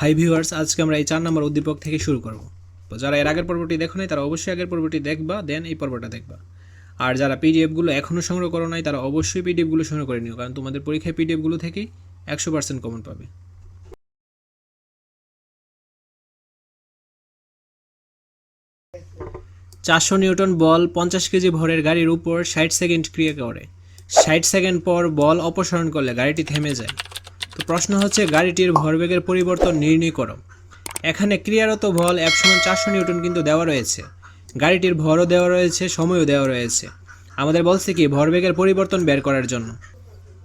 Hi viewers আজকে আমরা এই চার নম্বর উদ্দীপক থেকে শুরু করব। তো যারা এর আগের পর্বটি দেখো নাই, তারা অবশ্যই আগের পর্বটি দেখবা দেন এই পর্বটা দেখবা। আর যারা পিডিএফগুলো এখনও সংগ্রহ করো নাই, তারা অবশ্যই পিডিএফগুলো সংগ্রহ করে নিও, কারণ তোমাদের পরীক্ষায় পিডিএফগুলো থেকেই একশো পার্সেন্ট কমন পাবে। চারশো নিউটন বল পঞ্চাশ কেজি ভরের গাড়ির উপর ষাট সেকেন্ড ক্রিয়া করে। ষাট সেকেন্ড পর বল অপসারণ করলে গাড়িটি থেমে যায়। তো প্রশ্ন হচ্ছে, গাড়িটির ভরবেগের পরিবর্তন নির্ণয় করো। এখানে ক্রিয়ারত বল এক সমান চারশো নিউটন কিন্তু দেওয়া রয়েছে। গাড়িটির ভরও দেওয়া রয়েছে, সময়ও দেওয়া রয়েছে। আমাদের বলছে কি, ভরবেগের পরিবর্তন বের করার জন্য।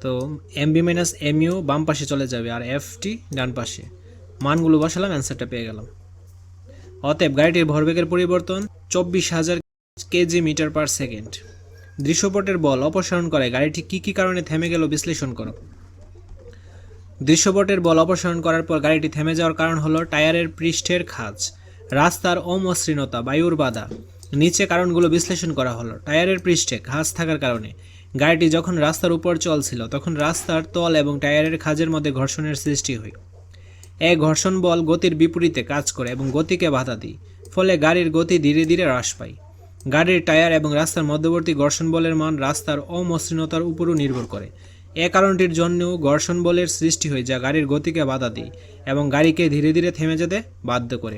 তো এমবি মাইনাস এমইউ বাম পাশে চলে যাবে আর এফটি ডান পাশে। মানগুলো বসালাম, অ্যান্সারটা পেয়ে গেলাম। অতএব গাড়িটির ভরবেগের পরিবর্তন চব্বিশ হাজার কেজি মিটার পার সেকেন্ড। দৃশ্যপটের বল অপসারণ করে গাড়িটি কী কী কারণে থেমে গেল বিশ্লেষণ করো। দৃশ্যপটের বল অপসারণ করার পর গাড়িটি থেমে যাওয়ার কারণ হলো টায়ারের পৃষ্ঠের খাঁজ, রাস্তার অমসৃণতা, বায়ুর বাধা। নিচে কারণগুলো বিশ্লেষণ করা হলো। টায়ারের পৃষ্ঠে খাঁজ থাকার কারণে। গাড়িটি যখন রাস্তার উপর চলছিল, তখন রাস্তার তল এবং টায়ারের খাঁজের মধ্যে ঘর্ষণের সৃষ্টি হয়। এই ঘর্ষণ বল গতির বিপরীতে কাজ করে এবং গতিকে বাধা দেয়, ফলে গাড়ির গতি ধীরে ধীরে হ্রাস পায়। গাড়ির টায়ার এবং রাস্তার মধ্যবর্তী ঘর্ষণ বলের মান রাস্তার অমসৃণতার উপরও নির্ভর করে। এ কারণটির জন্যও ঘর্ষণ বলের সৃষ্টি হয় যা গাড়ির গতিকে বাধা দেয় এবং গাড়িকে ধীরে ধীরে থেমে যেতে বাধ্য করে।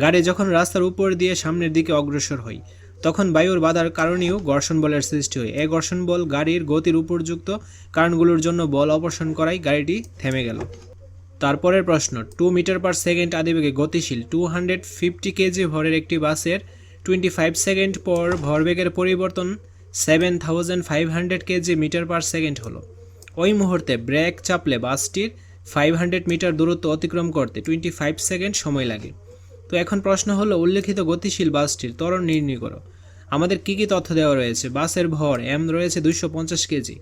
গাড়ি যখন রাস্তার উপর দিয়ে সামনের দিকে অগ্রসর হয়, তখন বায়ুর বাধার কারণেও ঘর্ষণ বলের সৃষ্টি হয়। এই ঘর্ষণ বল গাড়ির গতির উপযুক্ত কারণগুলোর জন্য বল অপসারণ করায় গাড়িটি থেমে গেল। তারপরের প্রশ্ন টু মিটার পার সেকেন্ড আদিবেগে গতিশীল টু হান্ড্রেড ফিফটি কেজি ভরের একটি বাসের টোয়েন্টি ফাইভ সেকেন্ড পর ভরবেগের পরিবর্তন seven thousand five hundred KG meter per second হলো। ওই মুহূর্তে ব্রেক চাপলে বাসটির ফাইভ হান্ড্রেড মিটার দূরত্ব অতিক্রম করতে টোয়েন্টি ফাইভ সেকেন্ড সময় লাগে। তো এখন প্রশ্ন হলো, উল্লেখিত গতিশীল বাসটির ত্বরণ নির্ণয় করো। আমাদের কী কী তথ্য দেওয়া রয়েছে? বাসের ভর এম রয়েছে দুশো পঞ্চাশ কেজি।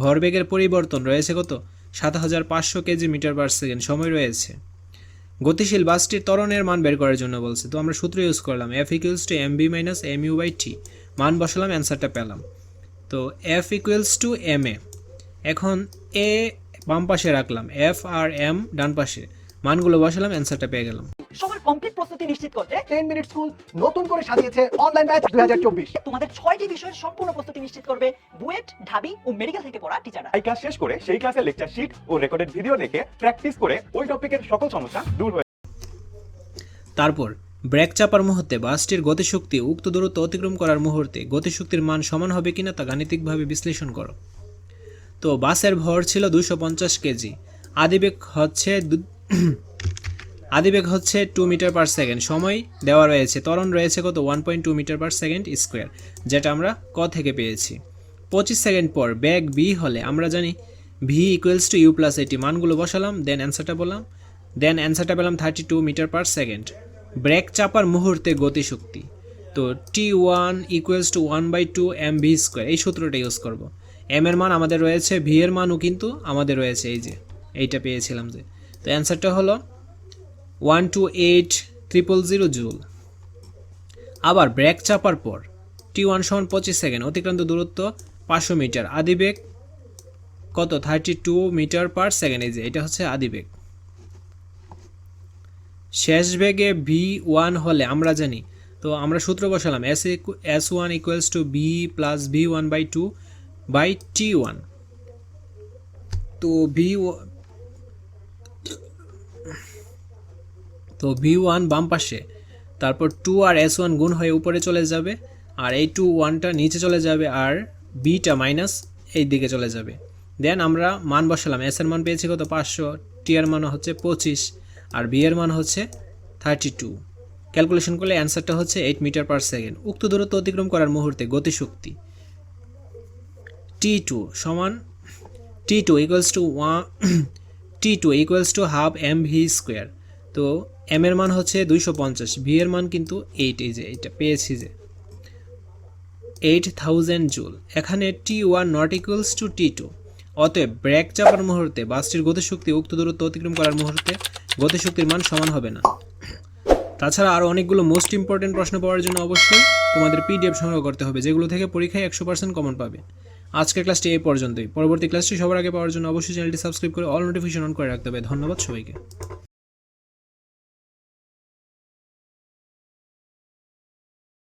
ভরবেগের পরিবর্তন রয়েছে কত? সাত হাজার পাঁচশো কেজি মিটার পার সেকেন্ড সময় রয়েছে। গতিশীল বাসটির ত্বরণের মান বের করার জন্য বলছে, তো আমরা সূত্র ইউজ করলাম F equals to M B minus M U by T মান বসালাম অ্যান্সারটা পেলাম। তো F equals to M A এখন এ বাম পাশে রাখলাম এফ আর এম ডান পাশে। মানগুলো বসালাম অ্যান্সারটা পেয়ে গেলাম। সবার কমপ্লিট প্রস্তুতি নিশ্চিত করতে টেন মিনিট স্কুল নতুন করে সাজিয়েছে অনলাইন ব্যাচ দুই হাজার চব্বিশ। তোমাদের ছয়টি বিষয়ের সম্পূর্ণ প্রস্তুতি নিশ্চিত করবে বুয়েট ঢাবি ও মেডিকেল থেকে পড়া টিচাররা এই ক্লাস শেষ করে সেই ক্লাসের লেকচার শিট ও রেকর্ডেড ভিডিও দেখে প্র্যাকটিস করে ওই টপিকের সকল সমস্যা দূর হয়ে তারপর ব্রেক চাপার মুহূর্তে বাসটির গতিশক্তি উক্ত দূরত্ব অতিক্রম করার মুহূর্তে গতিশক্তির মান সমান হবে কিনা তা গাণিতিকভাবে বিশ্লেষণ করো। তো বাসের ভর ছিল দুশো পঞ্চাশ কেজি। আদিবেগ হচ্ছে আদিবেগ হচ্ছে টু মিটার পার সেকেন্ড সময় দেওয়া রয়েছে। ত্বরণ রয়েছে কত? One point two metre per second square যেটা আমরা ক থেকে পেয়েছি। পঁচিশ সেকেন্ড পর ব্যাগ বি হলে আমরা জানি V equals to U plus AT মানগুলো বসালাম দেন অ্যান্সারটা বললাম। দেন অ্যান্সারটা পেলাম thirty two metre per second brake চাপার মুহূর্তে গতিশক্তি। তো T one equals to one by two M V square এই সূত্রটা ইউজ করব। এম এর মান আমাদের রয়েছে ভি এর মানও কিন্তু আমাদের রয়েছে, এই যে, এইটা পেয়েছিলাম যে। তো অ্যান্সারটা হলো one two eight triple zero joule. আবার ব্রেক চাপার পর টি ওয়ান সমান পঁচিশ সেকেন্ড, অতিক্রান্ত দূরত্ব পাঁচশো মিটার। আদিবেগ কত? Thirty two metre per second এই যে, এটা হচ্ছে আদিবেগ শেষ বেগে ভি ওয়ান হলে আমরা জানি, তো আমরা সূত্র বসালাম S S one equals to B plus V one by two by T one তো ভি তো ভি ওয়ান বাম পাশে। তারপর টু আর এস ওয়ান গুণ হয়ে উপরে চলে যাবে, আর এই টু ওয়ানটা নিচে চলে যাবে, আর বিটা মাইনাস এই দিকে চলে যাবে। দেন আমরা মান বসালাম এস এর মান পেয়েছি কত? পাঁচশো। টি এর মান হচ্ছে পঁচিশ, আর বি এর মান হচ্ছে থার্টি টু ক্যালকুলেশন করলে অ্যান্সারটা হচ্ছে এইট মিটার পার সেকেন্ড উক্ত দূরত্ব অতিক্রম করার মুহূর্তে গতিশক্তি। টি টু সমান T two equals to one T two equals to half M V square তো এম এর মান হচ্ছে দুইশো পঞ্চাশ ভি এর মান কিন্তু এইট এই যে, এটা পেয়েছি যে। এইট থাউজেন্ড জুল এখানে T one not equals to T two অতএব ব্রেক চাপার মুহূর্তে বাসটির গতিশক্তি উক্ত দূরত্ব অতিক্রম করার মুহূর্তে গতিশক্তির মান সমান হবে না। তাছাড়া আরও অনেকগুলো মোস্ট ইম্পর্টেন্ট প্রশ্ন পাওয়ার জন্য অবশ্যই তোমাদের পিডিএফ সংগ্রহ করতে হবে, যেগুলো থেকে পরীক্ষায় একশো পার্সেন্ট কমন পাবে। আজকের ক্লাসটি এই পর্যন্তই। পরবর্তী ক্লাসটি সবার আগে পাওয়ার জন্য অবশ্যই চ্যানেলটি সাবস্ক্রাইব করে অল নোটিফিকেশন অন করে রাখতে হবে। ধন্যবাদ সবাইকে।